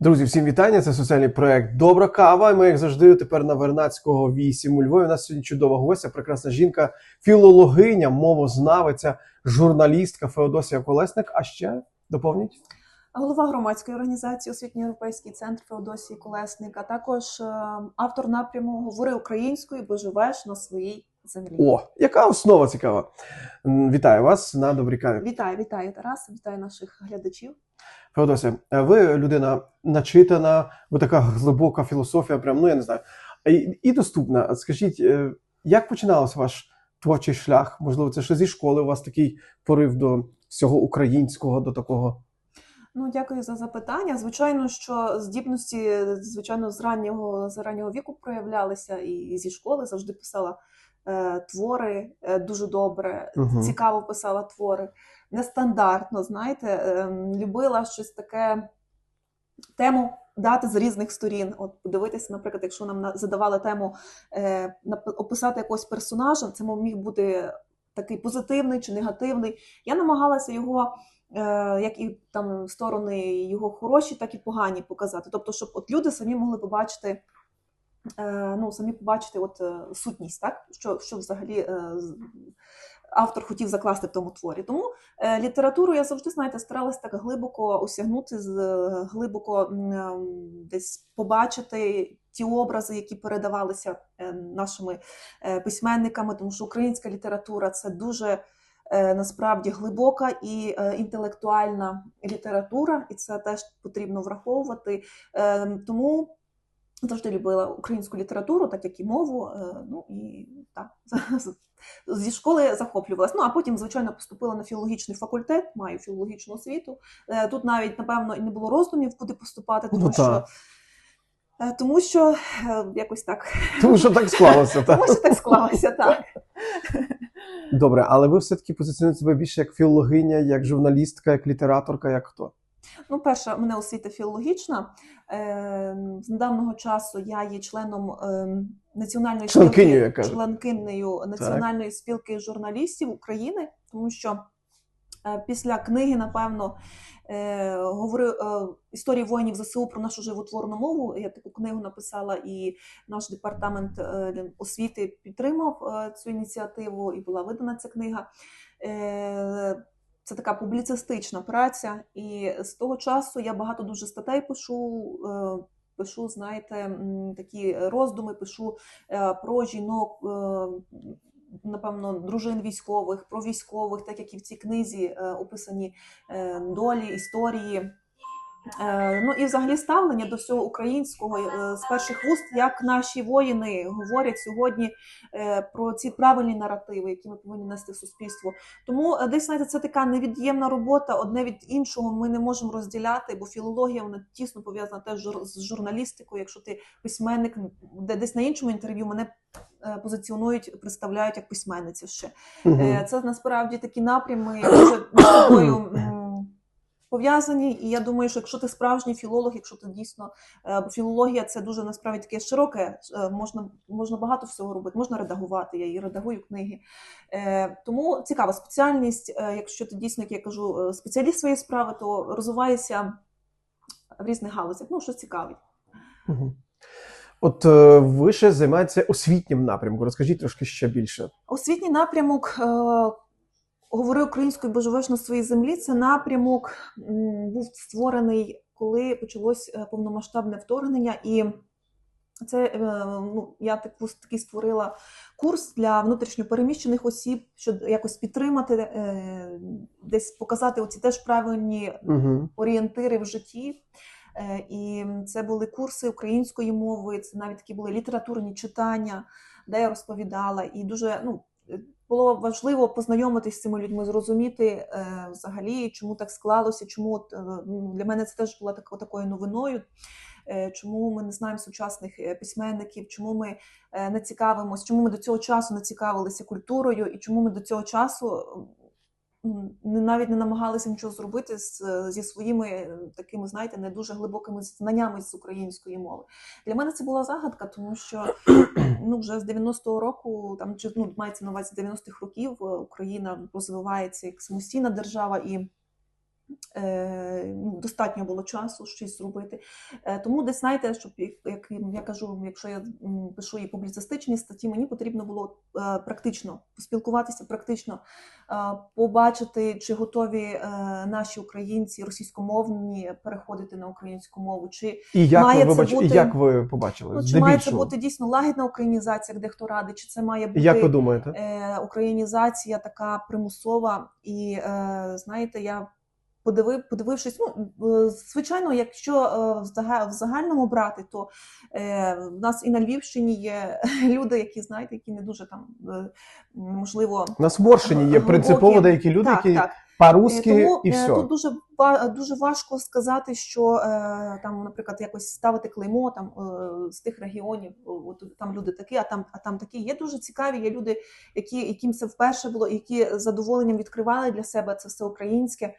Друзі, всім вітання. Це соціальний проект Добра кава. І Ми, як завжди, тепер на Вернацького 8 у Львові. У нас сьогодні чудова гостя, прекрасна жінка, філологиня, мовознавиця, журналістка Феодосія Колесник. А ще доповніть. Голова громадської організації Освітньо-Європейський центр Феодосії Колесник, а також е, автор напряму Говори українською, бо живеш на своїй землі. О, яка основа цікава. Вітаю вас на добрій каві. Вітаю, вітаю, Тарас, вітаю наших глядачів. Феодосія, е, ви людина начитана, ви така глибока філософія, прям, ну я не знаю, і, і доступна. Скажіть, е, як починався ваш творчий шлях? Можливо, це ще зі школи у вас такий порив до всього українського, до такого. Ну, дякую за запитання. Звичайно, що здібності, звичайно, з раннього з раннього віку проявлялися і зі школи завжди писала е, твори е, дуже добре, Мгм. цікаво писала твори. Нестандартно, знаєте, е, любила щось таке тему дати з різних сторін. От подивитися, наприклад, якщо нам задавали тему е, описати якогось персонажа, це міг бути такий позитивний чи негативний. Я намагалася його. Е, Як і там сторони його хороші, так і погані показати. Тобто, щоб от люди самі могли побачити, е, ну самі побачити от е, сутність, так що, що взагалі автор хотів закласти в тому творі. Тому літературу я завжди, знаєте, старалась так глибоко осягнути, глибоко десь побачити ті образи, які передавалися нашими письменниками, тому що українська література це дуже. Е, Насправді глибока і е, інтелектуальна література, і це теж потрібно враховувати. Е, Тому завжди любила українську літературу, так як і мову. Ну і так зі школи захоплювалась. Ну а потім, звичайно, поступила на філологічний факультет, маю філологічну освіту. Тут навіть напевно і не було роздумів, куди поступати, тому Ну, що. Тому що якось так, Тому що так склалося. Так? тому що так склалося, так. Добре, але ви все-таки позиціонуєте себе більше як філологиня, як журналістка, як літераторка, як хто? Ну, перша, мене освіта філологічна. Е, З недавнього часу я є членом е, національної спілки, членкинею національної спілки журналістів України, тому що е, після книги, напевно, говорю е, історії воїнів ЗСУ про нашу животворну мову. Я таку книгу написала, і наш департамент е, освіти підтримав е, цю ініціативу, і була видана ця книга. Е, це така публіцистична праця, і з того часу я багато дуже статей пишу. е, Пишу, знаєте, такі роздуми, пишу е, про жінок, е, напевно, дружин військових, про військових, так як і в цій книзі е, описані е, долі, історії. Е, Ну і взагалі ставлення до всього українського е, з перших вуст, як наші воїни говорять сьогодні е, про ці правильні наративи, які ми повинні нести в суспільство. Тому десь знаєте, це така невід'ємна робота. Одне від іншого ми не можемо розділяти, бо філологія вона тісно пов'язана теж з журналістикою. Якщо ти письменник, де десь на іншому інтерв'ю мене позиціонують, представляють як письменницю ще. Е, Це насправді такі напрями дуже пов'язані. І я думаю, що якщо ти справжній філолог, якщо ти дійсно е, філологія це дуже насправді таке широке, е, можна, можна багато всього робити, можна редагувати. Я і редагую книги. Е, Тому цікава спеціальність. Якщо ти дійсно, як я кажу, спеціаліст своєї справи, то розвиваєшся в різних галузях. Ну, що цікавить. От ви ще займаєтеся освітнім напрямком. Розкажіть трошки ще більше. Освітній напрямок говори українською, бо живеш на своїй землі. Це напрямок був створений, коли почалось е, повномасштабне вторгнення, і це е, ну, я таку такий створила курс для внутрішньопереміщених осіб, щоб якось підтримати, е, десь показати оці теж правильні Угу. орієнтири в житті. І це були курси української мови, це навіть такі були літературні читання, де я розповідала. І дуже ну, було важливо познайомитися з цими людьми, зрозуміти е, взагалі, чому так склалося, чому е, ну, для мене це теж так, такою новиною. е, Чому ми не знаємо сучасних письменників, чому ми не цікавимось, чому ми до цього часу не цікавилися культурою, і чому ми до цього часу навіть не намагалися нічого зробити з, зі своїми е, такими, знаєте, не дуже глибокими знаннями з української мови. Для мене це була загадка, тому що ну, вже з 90-го року, там чи ну, мається на увазі 90-х років, е, Україна розвивається як самостійна держава і ну, достатньо було часу щось зробити. Е, тому десь знаєте, щоб як, я кажу, якщо я пишу і публіцистичні статті, мені потрібно було е, практично поспілкуватися, практично е, побачити, чи готові е, наші українці російськомовні переходити на українську мову, чи І як Має ви це вибач... бути- і як ви побачили? Ну, чи має це бути дійсно лагідна українізація, як дехто радить, чи це має бути Як ви думаєте? е, українізація така примусова? І е, знаєте, я подивив, подивившись, ну е, звичайно, якщо е, в зага- в загальному брати, то е, в нас і на Львівщині є люди, які знаєте, які не дуже там можливо. На Сморщині є принципово деякі люди, так, які так. По-русски Е, Тому і е, все. тут дуже дуже важко сказати, що е, там, наприклад, якось ставити клеймо там з тих регіонів, от там люди такі, а там, а там такі. Є дуже цікаві. Є люди, які яким це вперше було, які з задоволенням відкривали для себе це все українське.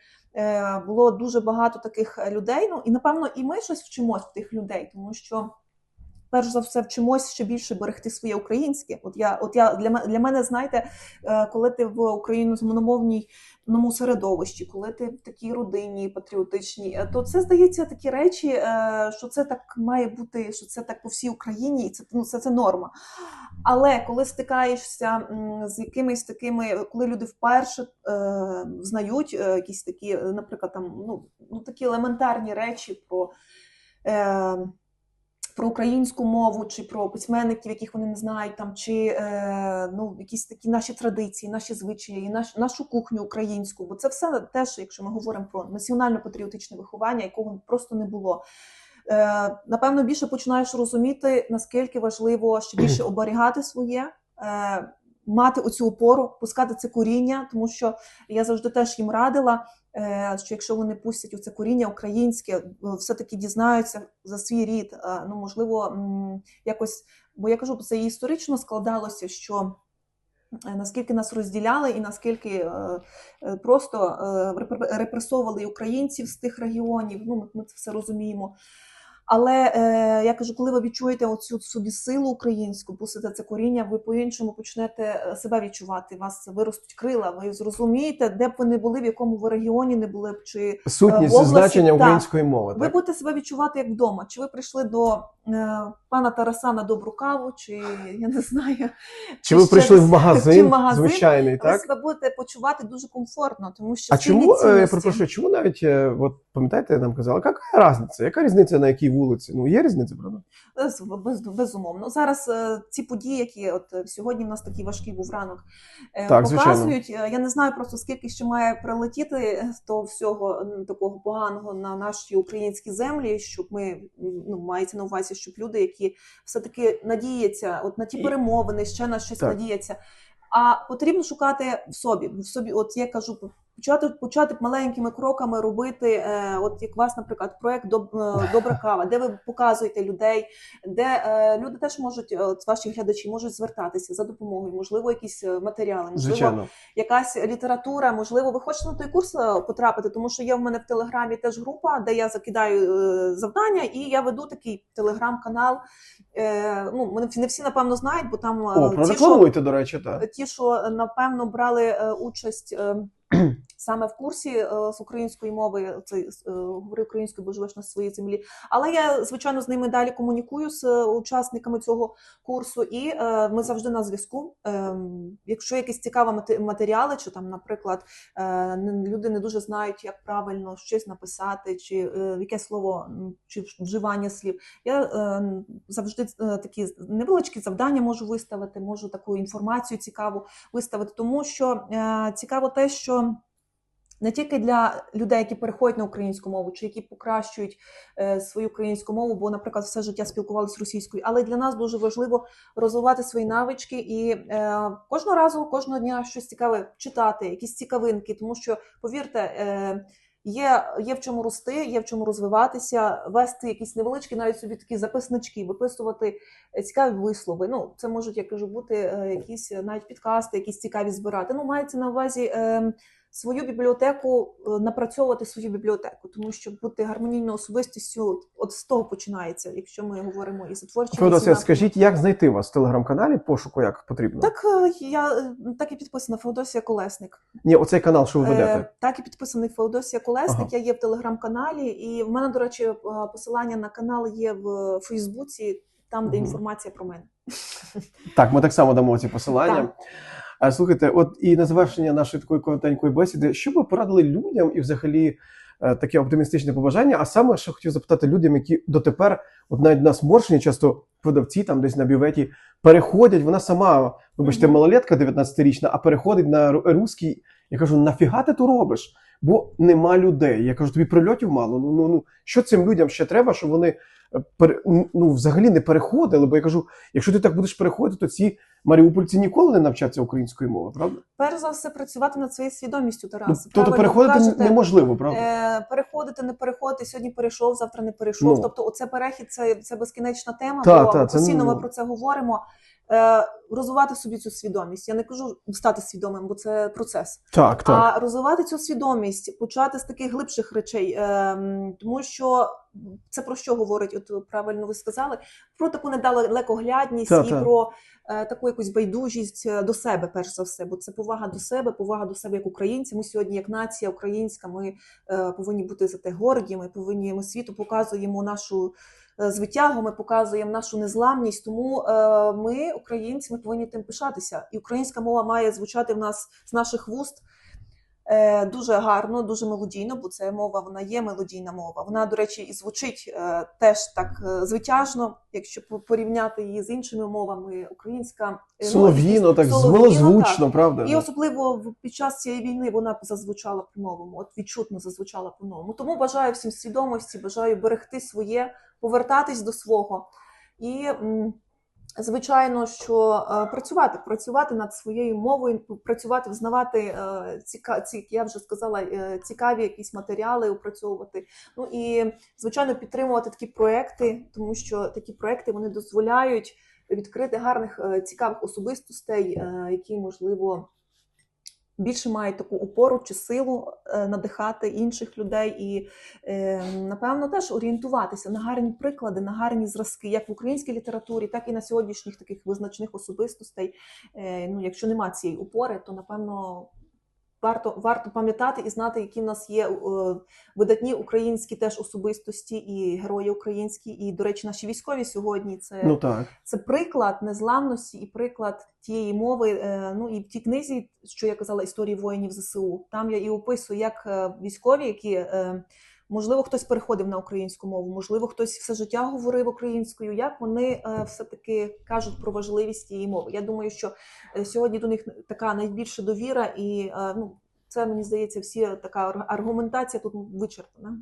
Було дуже багато таких людей. Ну і напевно, і ми щось вчимось в тих людей, тому що. Перш за все, вчимось ще більше берегти своє українське. От я, от я для мене для мене, знаєте, е, коли ти в україномовній новому середовищі, коли ти в такій родині патріотичній, е, то це здається такі речі, е, що це так має бути, що це так по всій Україні, і це ну це, це норма. Але коли стикаєшся з якимись такими, коли люди вперше е, знають якісь такі, наприклад, там ну, ну такі елементарні речі про. Про українську мову, чи про письменників, яких вони не знають, там чи е, ну якісь такі наші традиції, наші звичаї, наш, нашу кухню українську. Бо це все теж, якщо ми говоримо про національно-патріотичне виховання, якого просто не було. Е, напевно, більше починаєш розуміти, наскільки важливо ще більше оберігати своє. Е, Мати оцю опору, пускати це коріння, тому що я завжди теж їм радила, що якщо вони пустять у це коріння українське, е, все-таки дізнаються за свій рід. е, Ну, можливо, якось, бо я кажу, це історично складалося, що е, наскільки нас розділяли, і наскільки е, е, просто е, репре- репресовували українців з тих регіонів. Ну, ми це все розуміємо. Але е, я кажу, коли ви відчуєте оцю собі силу українську, пустите це коріння, ви по-іншому почнете е, себе відчувати. У вас виростуть крила, ви зрозумієте, де б ви не були, в якому ви регіоні не були б, чи Сутність в області, значення української мови. ви будете себе відчувати як вдома. Чи ви прийшли до е, пана Тараса на добру каву, чи я не знаю, Чи ви прийшли десь- в магазин, чи в магазин, звичайний, ви так? себе будете почувати дуже комфортно, тому що А чому, е, я перепрошую, чому навіть, е, от пам'ятаєте, нам казали, яка різниця? Яка різниця на якій вулиці? Ну, є різниця, правда? Без, без, безумовно. Зараз е, ці події, які от сьогодні в нас такий важкий був ранок, е, Так, показують. е, Я не знаю просто скільки ще має прилетіти з того всього такого поганого на наші українські землі, щоб ми ну мається на увазі, щоб люди, які все таки надіються, от на ті І- перемовини, ще на щось Так. надіються. А потрібно шукати в собі. В собі, от я кажу, почати почати маленькими кроками робити. Е, от як у вас, наприклад, проект «Доб- е, Добра кава, де ви показуєте людей, де е, люди теж можуть, е, от ваші глядачі можуть звертатися за допомогою, можливо, якісь е, матеріали, можливо, Звичайно. якась література. Можливо, ви хочете на той курс потрапити, тому що є в мене в телеграмі теж група, де я закидаю е, завдання, і я веду такий телеграм-канал. Е, ну, мене не всі напевно знають, бо там О, ті, що до речі, так. ті, що напевно брали участь е, саме в курсі е, з української мови, це е, говори українською, бо живеш на своїй землі. Але я звичайно з ними далі комунікую з е, учасниками цього курсу, і ми завжди на зв'язку. Якщо якісь цікаві матеріали, чи там, наприклад, люди не дуже знають, як правильно щось написати, чи яке слово чи вживання слів. Я завжди такі невеличкі завдання можу виставити, можу таку інформацію цікаву виставити, тому що цікаво те, що не тільки для людей, які переходять на українську мову, чи які покращують е, свою українську мову, бо, наприклад, все життя спілкувалися російською, але для нас дуже важливо розвивати свої навички і е, кожного разу, кожного дня щось цікаве читати, якісь цікавинки, тому що повірте. Е, Є, є в чому рости, є в чому розвиватися, вести якісь невеличкі, навіть собі такі записнички, виписувати е, цікаві вислови. Ну, це можуть, я кажу, бути е, якісь е, навіть підкасти, якісь цікаві збирати. Ну, мається на увазі е, свою бібліотеку, е, напрацьовувати свою бібліотеку, тому що бути гармонійною особистістю от- з того починається, якщо ми говоримо і за. Феодосія, скажіть, як знайти вас в телеграм-каналі? Пошуку як потрібно? Так е, я е, так і підписана Феодосія Колесник. Ні, оцей канал, що ви ведете. Е, так і підписаний Феодосія Колесник. Ага. Я є в телеграм-каналі, і в мене, до речі, е, посилання на канал є в Фейсбуці, там, де інформація про мене. Так, ми так само дамо ці посилання. Так. А слухайте, от і на завершення нашої такої коротенької бесіди, що ви порадили людям і взагалі е, таке оптимістичне побажання? А саме, що хотів запитати людям, які дотепер, от навіть нас моршені, часто продавці там десь на бюветі переходять. Вона сама, вибачте, малолетка 19-річна, а переходить на ру- руський. Я кажу, нафіга ти то робиш? Бо нема людей. Я кажу, тобі прильотів мало. Ну ну ну що цим людям ще треба, щоб вони е, ну, взагалі не переходили? Бо я кажу, якщо ти так будеш переходити, то ці маріупольці ніколи не навчаться української мови, правда? Перш за все, працювати над своєю свідомістю, Ну, тобто переходити кажете. неможливо, правда? Е, переходити, не переходити. Сьогодні перейшов, завтра не перейшов. Ну. Тобто, оце перехід це, це безкінечна тема, Та, бо та, постійно ну, ми про це говоримо. Е, розвивати собі цю свідомість. Я не кажу стати свідомим, бо це процес. Так, так. А розвивати цю свідомість, почати з таких глибших речей, ем, тому що це про що говорить? От правильно ви сказали, про таку недалекоглядність Та, і та. про е, таку якусь байдужість е, до себе, перш за все, бо це повага до себе, повага до себе як українці. Ми сьогодні, як нація українська, ми повинні бути за те горді. Ми повинні ми світу показуємо нашу. Е, Звитягу ми показуємо нашу незламність, тому е, ми, українці, ми повинні тим пишатися. І українська мова має звучати в нас з наших вуст е, дуже гарно, дуже мелодійно, бо це мова, вона є мелодійна мова. Вона, до речі, і звучить теж так звитяжно, якщо порівняти її з іншими мовами. Українська ну, Солов'їно, так солов'їно, милозвучно, правда? і особливо під час цієї війни вона зазвучала по-новому, от відчутно зазвучала по-новому. Тому бажаю всім свідомості, бажаю берегти своє, повертатись до свого. І звичайно, що е, працювати, працювати над своєю мовою, працювати, взнавати е, ціка, ці, я вже сказала, е, цікаві якісь матеріали, опрацьовувати. Ну і звичайно підтримувати такі проекти, тому що такі проекти вони дозволяють відкрити гарних цікавих особистостей, які можливо. Більше мають таку опору чи силу е, надихати інших людей і, е, напевно, теж орієнтуватися на гарні приклади, на гарні зразки, як в українській літературі, так і на сьогоднішніх таких визначних особистостей. Е, ну, якщо нема цієї опори, то напевно варто, варто пам'ятати і знати, які в нас є е, видатні українські теж особистості і герої українські. І, до речі, наші військові сьогодні це Ну так. це приклад незламності і приклад тієї мови. е, Ну і в тій книзі, що я казала, історії воїнів ЗСУ. Там я і описую, як е, військові, які можливо хтось переходив на українську мову, можливо, хтось все життя говорив українською. Як вони е, все таки кажуть про важливість тієї мови. Я думаю, що е, сьогодні до них така найбільша довіра, і е, ну це мені здається, всі така аргументація тут вичерпана.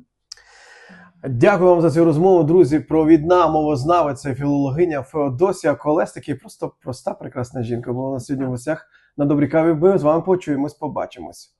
Дякую вам за цю розмову, друзі. Провідна мовознавиця, філологиня Феодосія Колес, таки просто проста, прекрасна жінка. Була у нас сьогодні в гостях на добрій каві. Ми з вами почуємось, побачимось.